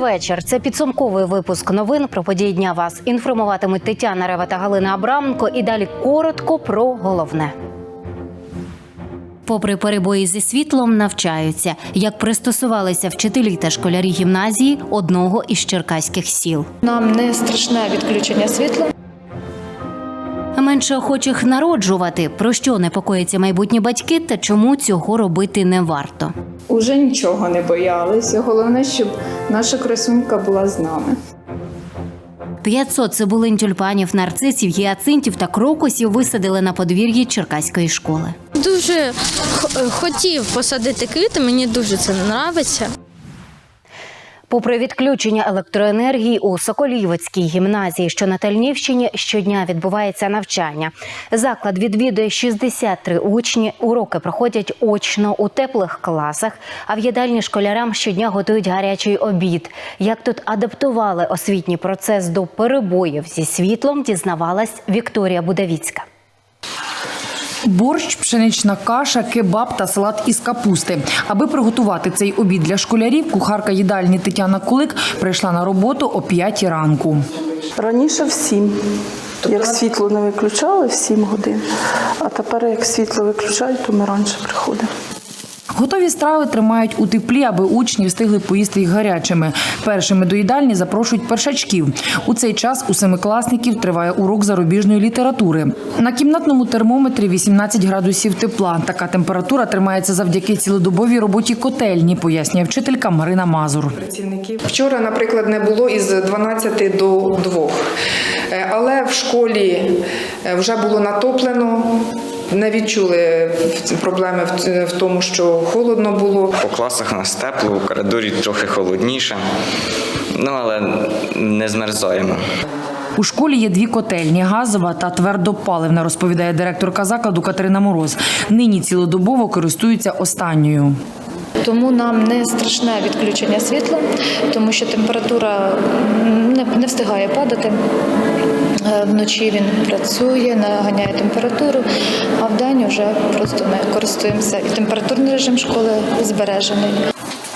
вечір. Це підсумковий випуск новин про події дня. Вас інформуватимуть Тетяна Рева та Галина Абраменко. І далі коротко про головне. Попри перебої зі світлом, навчаються, як пристосувалися вчителі та школярі гімназії одного із черкаських сіл. Нам не страшне відключення світла. Менше охочих народжувати, про що непокоїться майбутні батьки та чому цього робити не варто. Уже нічого не боялися. Головне, щоб наша красунька була з нами. 500 цибулин тюльпанів, нарцисів, гіацинтів та крокусів висадили на подвір'ї черкаської школи. Дуже х- хотів посадити квіти, мені дуже це подобається. Попри відключення електроенергії у Соколівецькій гімназії, що на Тальнівщині, щодня відбувається навчання. Заклад відвідує 63 учні. Уроки проходять очно у теплих класах. А в їдальні школярам щодня готують гарячий обід. Як тут адаптували освітній процес до перебоїв зі світлом, дізнавалась Вікторія Будавіцька. Борщ, пшенична каша, кебаб та салат із капусти. Аби приготувати цей обід для школярів, кухарка їдальні Тетяна Кулик прийшла на роботу о 5 ранку. Раніше в 7. Як світло не виключали в 7 годин, а тепер як світло виключають, то ми раніше приходимо. Готові страви тримають у теплі, аби учні встигли поїсти їх гарячими. Першими до їдальні запрошують першачків. У цей час у семикласників триває урок зарубіжної літератури. На кімнатному термометрі 18 градусів тепла. Така температура тримається завдяки цілодобовій роботі котельні, пояснює вчителька Марина Мазур. Вчора, наприклад, не було із 12 до 2. Е, Але в школі е, вже було натоплено. Не відчули проблеми в- в тому, що холодно було. По класах у нас тепло, у коридорі трохи холодніше. Ну, але не змерзаємо. У школі є дві котельні газова та твердопаливна, розповідає директорка закладу Катерина Мороз. Нині цілодобово користуються останньою. Тому нам не страшне відключення світла, тому що температура не, не встигає падати. Е, Вночі він працює, наганяє температуру, а вдень вже просто ми користуємося. І температурний режим школи збережений.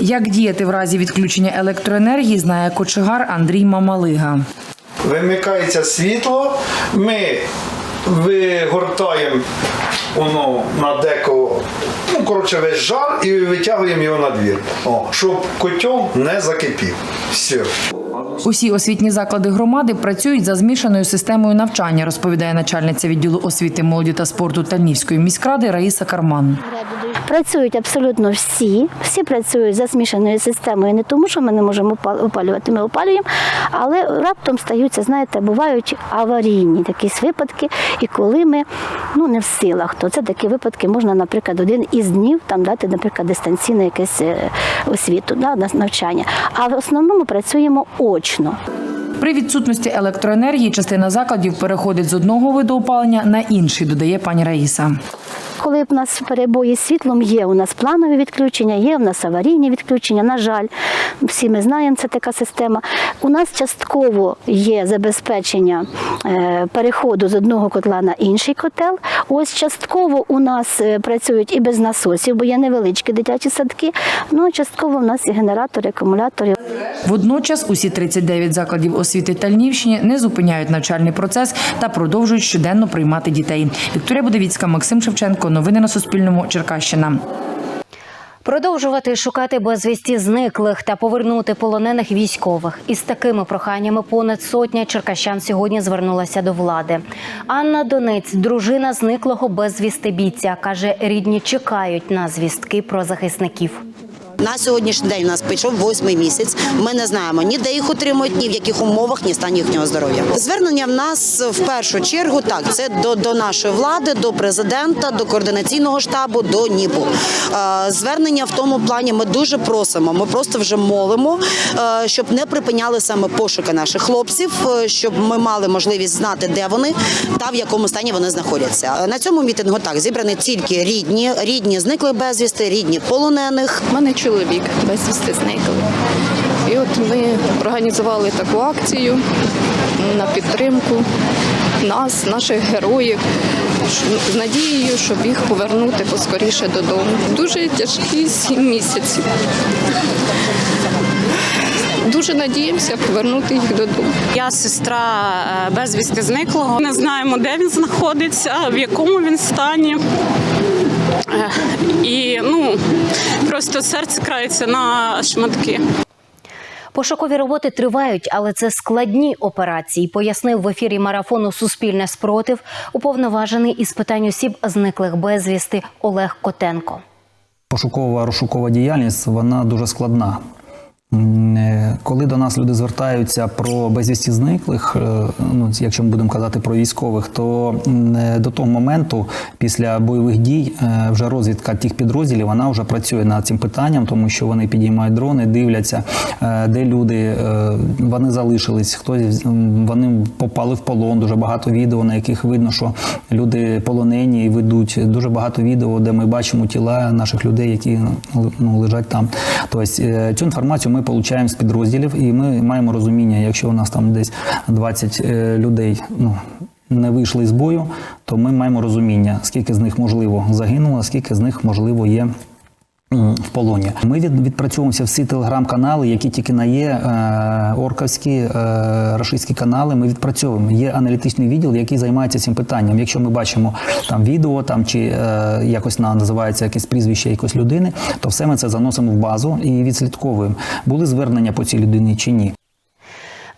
Як діяти в разі відключення електроенергії, знає кочегар Андрій Мамалига. Вимикається світло, ми вигортаємо воно на деко, ну, коротше, весь жар і витягуємо його на двір, О, щоб котел не закипів. Все. Усі освітні заклади громади працюють за змішаною системою навчання, розповідає начальниця відділу освіти, молоді та спорту Тальнівської міськради Раїса Карман. Працюють абсолютно всі. Всі працюють за змішаною системою, не тому, що ми не можемо опал- опалювати, ми опалюємо, але раптом стаються, знаєте, бувають аварійні якісь випадки. І коли ми ну не в силах, то це такі випадки можна, наприклад, один із днів там дати, наприклад, дистанційне якесь е, освіту, да, на- навчання. А в основному працюємо очно. При відсутності електроенергії частина закладів переходить з одного виду опалення на інший, додає пані Раїса. Коли в нас перебої з світлом, є у нас планові відключення, є у нас аварійні відключення. На жаль, всі ми знаємо, це така система. У нас частково є забезпечення е, переходу з одного котла на інший котел. Ось частково у нас е, працюють і без насосів, бо є невеличкі дитячі садки. Ну а частково у нас і генератори, акумулятори. Водночас усі 39 закладів освіти Тальнівщини не зупиняють навчальний процес та продовжують щоденно приймати дітей. Вікторія Будовіцька, Максим Шевченко. Новини на Суспільному. Черкащина. Продовжувати шукати безвісті зниклих та повернути полонених військових. Із такими проханнями понад сотня черкащан сьогодні звернулася до влади. Анна Донець, дружина зниклого безвісти бійця, каже, рідні чекають на звістки про захисників. На сьогоднішній день у нас пішов восьмий місяць. Ми не знаємо ні де їх утримують, ні в яких умовах, ні стан їхнього здоров'я. Звернення в нас в першу чергу так. Це до, до нашої влади, до президента, до координаційного штабу, до НІБу. Е, Звернення в тому плані ми дуже просимо. Ми просто вже молимо, е, щоб не припиняли саме пошуки наших хлопців, е, щоб ми мали можливість знати, де вони та в якому стані вони знаходяться. На цьому мітингу так зібрані тільки рідні, рідні зниклих безвісти, рідні полонених. Мене чоловік безвісти зниклий. І от ми організували таку акцію на підтримку нас, наших героїв, з надією, щоб їх повернути поскоріше додому. Дуже тяжкі сім місяців. дуже надіємося повернути їх додому. Я сестра е, безвісти зниклого. Не знаємо, де він знаходиться, в якому він стані. Е, І ну просто серце крається на шматки. Пошукові роботи тривають, але це складні операції, пояснив в ефірі марафону Суспільне спротив уповноважений із питань осіб зниклих безвісти Олег Котенко. Пошукова розшукова діяльність вона дуже складна. Е, Коли до нас люди звертаються про безвісті зниклих, е, ну якщо ми будемо казати про військових, то е, до того моменту, після бойових дій, вже розвідка тих підрозділів вона вже працює над цим питанням, тому що вони підіймають дрони, дивляться, де люди вони залишились, хтось вони попали в полон. Дуже багато відео, на яких видно, що люди полонені і ведуть. Дуже багато відео, де ми бачимо тіла наших людей, які ну, лежать там. Тобто цю інформацію ми отримуємо з підрозділів, і ми маємо розуміння, якщо у нас там десь 20 е, людей, ну. Не вийшли з бою, то ми маємо розуміння, скільки з них можливо загинуло, скільки з них можливо є в полоні. Ми від, відпрацьовуємося всі телеграм-канали, які тільки на є е, орковські, е, рашистські канали. Ми відпрацьовуємо. Є аналітичний відділ, який займається цим питанням. Якщо ми бачимо там відео, там чи е, якось на називається якесь прізвище якоїсь людини, то все ми це заносимо в базу і відслідковуємо, були звернення по цій людині чи ні.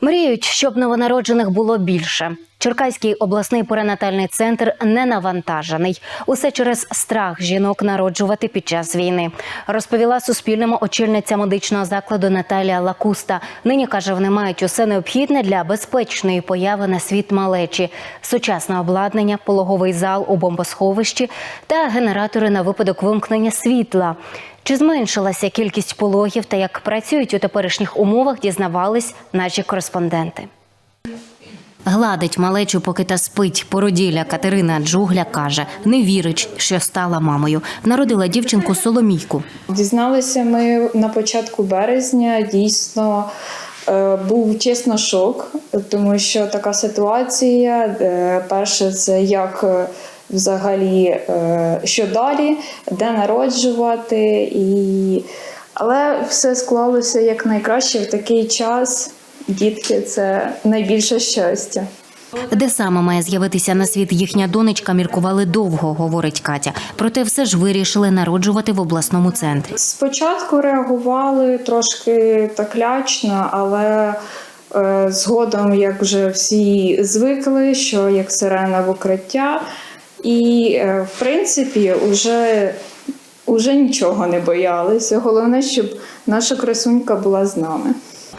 Мріють, щоб новонароджених було більше. Черкаський обласний перинатальний центр не навантажений. Усе через страх жінок народжувати під час війни. Розповіла Суспільному очільниця медичного закладу Наталія Лакуста. Нині каже, вони мають усе необхідне для безпечної появи на світ малечі: сучасне обладнання, пологовий зал у бомбосховищі та генератори на випадок вимкнення світла. Чи зменшилася кількість пологів та як працюють у теперішніх умовах, дізнавались наші кореспонденти. Гладить малечу, поки та спить. Породілля Катерина Джугля каже, не вірить, що стала мамою. Народила дівчинку Соломійку. Дізналися ми на початку березня. Дійсно е, був чесно шок, тому що така ситуація. е, Перше, це як е, взагалі, що далі, де народжувати, і... але все склалося як найкраще в такий час. Дітки це найбільше щастя. Де саме має з'явитися на світ їхня донечка, міркували довго, говорить Катя. Проте все ж вирішили народжувати в обласному центрі. Спочатку реагували трошки так лячно, але е, згодом, як вже всі звикли, що як сирена в укриття, і е, в принципі вже, вже нічого не боялися. Головне, щоб наша красунька була з нами.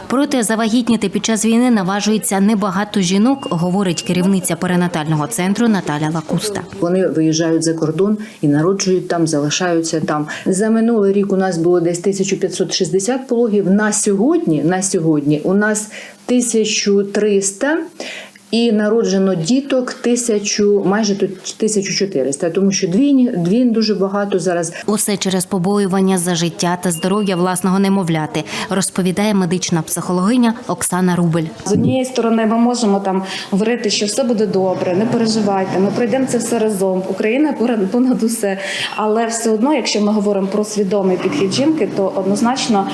Проте завагітніти під час війни наважується небагато жінок, говорить керівниця перинатального центру Наталя Лакуста. Вони виїжджають за кордон і народжують там, залишаються там. За минулий рік у нас було десь 1560 пологів. На сьогодні, на сьогодні у нас 1300 і народжено діток тисячу, майже тут 1400, тому що двійні, двін дуже багато зараз. Усе через побоювання за життя та здоров'я власного немовляти, розповідає медична психологиня Оксана Рубель. З однієї сторони, ми можемо там говорити, що все буде добре, не переживайте, ми пройдемо це все разом. Україна понад- понад усе. Але все одно, якщо ми говоримо про свідомий підхід жінки, то однозначно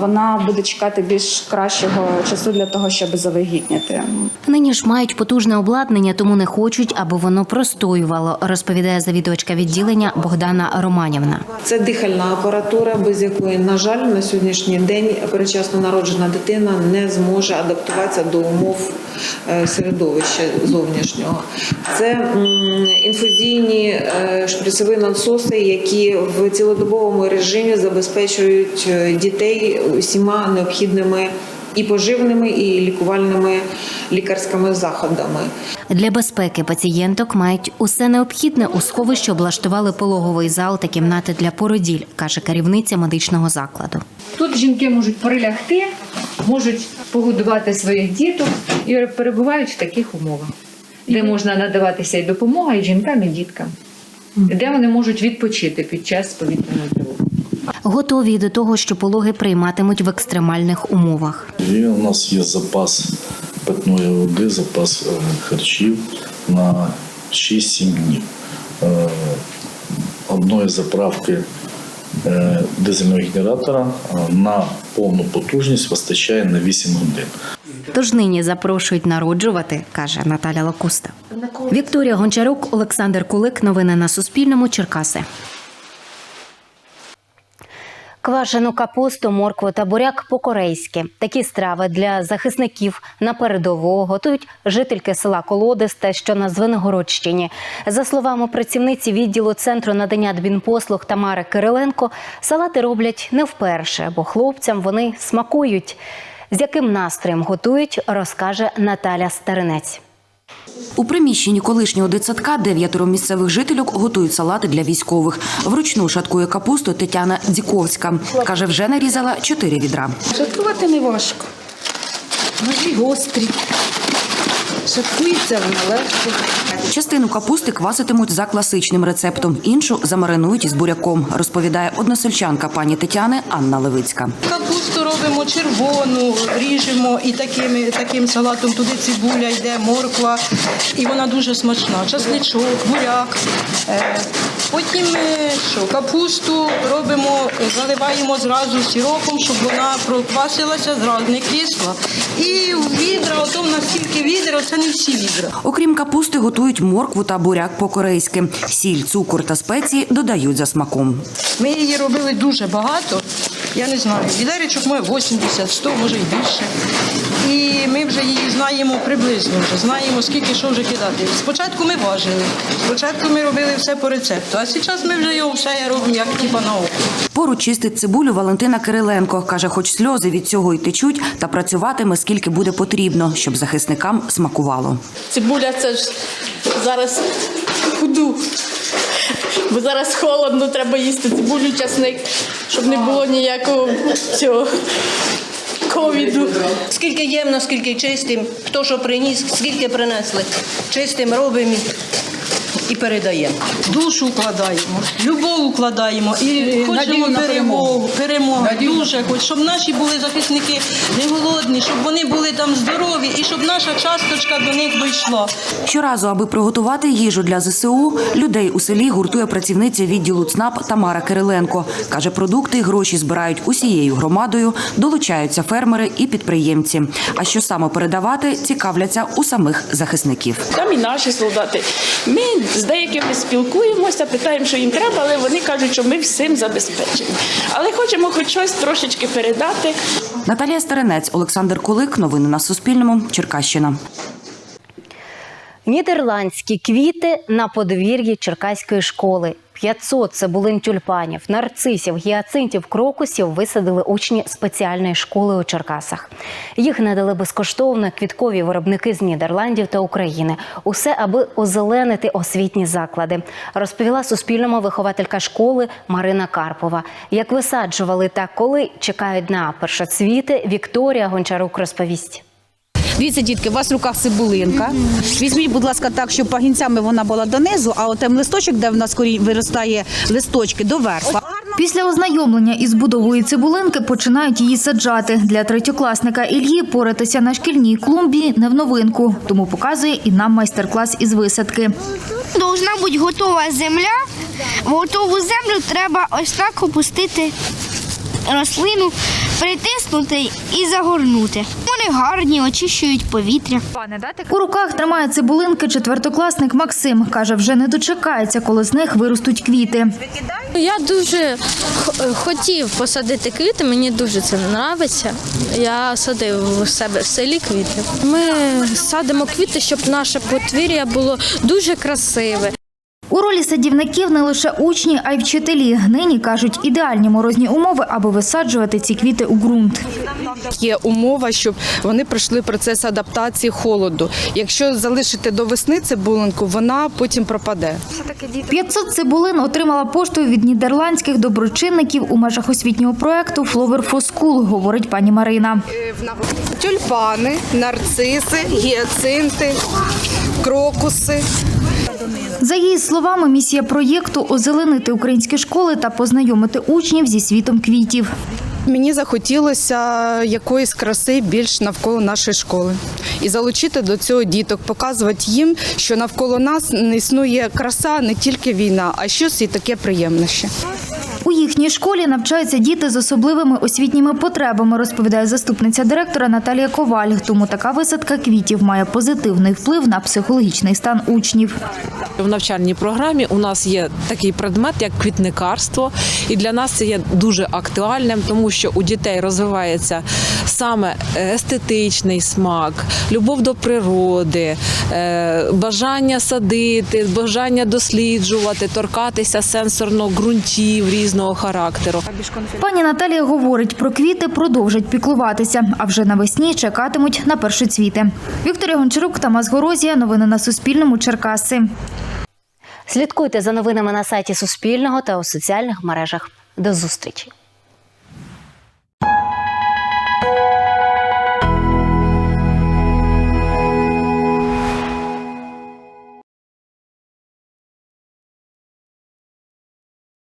вона буде чекати більш кращого часу для того, щоб завагітніти. Нині ж мають потужне обладнання, тому не хочуть, аби воно простоювало, розповідає завідувачка відділення Богдана Романівна. Це дихальна апаратура, без якої, на жаль, на сьогоднішній день передчасно народжена дитина не зможе адаптуватися до умов е, середовища зовнішнього. Це інфузійні е, шприцеві насоси, які в цілодобовому режимі забезпечують е, дітей усіма необхідними і поживними, і лікувальними лікарськими заходами. Для безпеки пацієнток мають усе необхідне у сховищі облаштували пологовий зал та кімнати для породіль, каже керівниця медичного закладу. Тут жінки можуть прилягти, можуть погодувати своїх діток і перебувають в таких умовах, де можна надаватися і допомога і жінкам, і діткам, де вони можуть відпочити під час повітряної тривоги. Готові до того, що пологи прийматимуть в екстремальних умовах. І у нас є запас питної води, запас е, харчів на 6-7 днів. Е, Одної заправки е, дизельного генератора на повну потужність вистачає на 8 годин. Тож нині запрошують народжувати, каже Наталя Лакуста. Вікторія Гончарук, Олександр Кулик. Новини на Суспільному. Черкаси. Квашену капусту, моркву та буряк по-корейськи. Такі страви для захисників на передову готують жительки села Колодисте, що на Звенигородщині. За словами працівниці відділу центру надання адмінпослуг Тамари Кириленко, салати роблять не вперше, бо хлопцям вони смакують. З яким настроєм готують, розкаже Наталя Старинець. У приміщенні колишнього дитсадка дев'ятеро місцевих жительок готують салати для військових. Вручну шаткує капусту Тетяна Дзіковська. Каже, вже нарізала чотири відра. Шаткувати не важко. Ножі гострі. Шаткується вона легко. Частину капусти кваситимуть за класичним рецептом, іншу замаринують із буряком, розповідає односельчанка пані Тетяни Анна Левицька. Капусту робимо червону, ріжемо і таким, таким салатом туди цибуля йде, морква, і вона дуже смачна. Часничок, буряк. Потім що, капусту робимо, заливаємо зразу сиропом, щоб вона проквасилася, зразу не кисла. І відра, ото в нас тільки відра, це не всі відра. Окрім капусти, готують моркву та буряк по-корейськи. Сіль, цукор та спеції додають за смаком. Ми її робили дуже багато. Я не знаю, відеречок моє 80, 100, може і більше. І ми вже її знаємо приблизно, вже знаємо, скільки що вже кидати. Спочатку ми важили, спочатку ми робили все по рецепту, а зараз ми вже його все робимо як типа на око. Поруч чистить цибулю Валентина Кириленко. Каже, хоч сльози від цього й течуть, та працюватиме скільки буде потрібно, щоб захисникам смакувало. Цибуля це ж зараз худу. Бо зараз холодно, треба їсти цибулю, часник, щоб не було ніякого цього ковіду. Скільки ємно, скільки чистим, хто що приніс, скільки принесли. Чистим робимо і передаємо. Душу вкладаємо, любов вкладаємо і хочемо на перемогу, перемогу. Дуже хоч, щоб наші були захисники не голодні, щоб вони були там здорові і щоб наша часточка до них дійшла. Щоразу, аби приготувати їжу для ЗСУ, людей у селі гуртує працівниця відділу ЦНАП Тамара Кириленко. Каже, продукти і гроші збирають усією громадою, долучаються фермери і підприємці. А що саме передавати, цікавляться у самих захисників. Там і наші солдати. Ми з деякими спілкуємося, питаємо, що їм треба, але вони кажуть, що ми всім забезпечені. Але хочемо хоч щось трошечки передати. Наталія Старинець, Олександр Кулик. Новини на Суспільному. Черкащина. Нідерландські квіти на подвір'ї Черкаської школи. 500 цибулин тюльпанів, нарцисів, гіацинтів, крокусів висадили учні спеціальної школи у Черкасах. Їх надали безкоштовно квіткові виробники з Нідерландів та України. Усе аби озеленити освітні заклади, розповіла Суспільному вихователька школи Марина Карпова. Як висаджували та коли чекають на першоцвіти, Вікторія Гончарук розповість. Дивіться, дітки, у вас в руках цибулинка. Візьміть, будь ласка, так, щоб пагінцями вона була донизу, а отем листочок, де в нас корінь виростає листочки доверху. Після ознайомлення із будовою цибулинки починають її саджати. Для третьокласника Ільї поратися на шкільній клумбі не в новинку, тому показує і нам майстер-клас із висадки. Должна бути готова земля. В готову землю треба ось так опустити рослину, притиснути і загорнути. Вони гарні, очищують повітря. У руках тримає цибулинки четвертокласник Максим. Каже, вже не дочекається, коли з них виростуть квіти. Я дуже хотів посадити квіти, мені дуже це подобається. Я садив у себе в селі квіти. Ми садимо квіти, щоб наше подвір'я було дуже красиве. У ролі садівників не лише учні, а й вчителі. Нині кажуть, ідеальні морозні умови, аби висаджувати ці квіти у ґрунт. Є умова, щоб вони пройшли процес адаптації холоду. Якщо залишити до весни цибулинку, вона потім пропаде. 500 цибулин отримала поштою від нідерландських доброчинників у межах освітнього проекту «Flower for School», говорить пані Марина. Тюльпани, нарциси, гіацинти, крокуси. За її словами, місія проєкту озеленити українські школи та познайомити учнів зі світом квітів. Мені захотілося якоїсь краси більш навколо нашої школи і залучити до цього діток, показувати їм, що навколо нас не існує краса, не тільки війна, а щось і таке приємне ще. У їхній школі навчаються діти з особливими освітніми потребами, розповідає заступниця директора Наталія Коваль. Тому така висадка квітів має позитивний вплив на психологічний стан учнів. В навчальній програмі у нас є такий предмет, як квітникарство, і для нас це є дуже актуальним, тому що у дітей розвивається саме естетичний смак, любов до природи, е, бажання садити, бажання досліджувати, торкатися сенсорно ґрунтів різного характеру. Пані Наталія говорить, про квіти продовжать піклуватися, а вже навесні чекатимуть на першоцвіти. Вікторія Гончарук, Тамас Горозія. Новини на Суспільному. Черкаси. Слідкуйте за новинами на сайті Суспільного та у соціальних мережах. До зустрічі!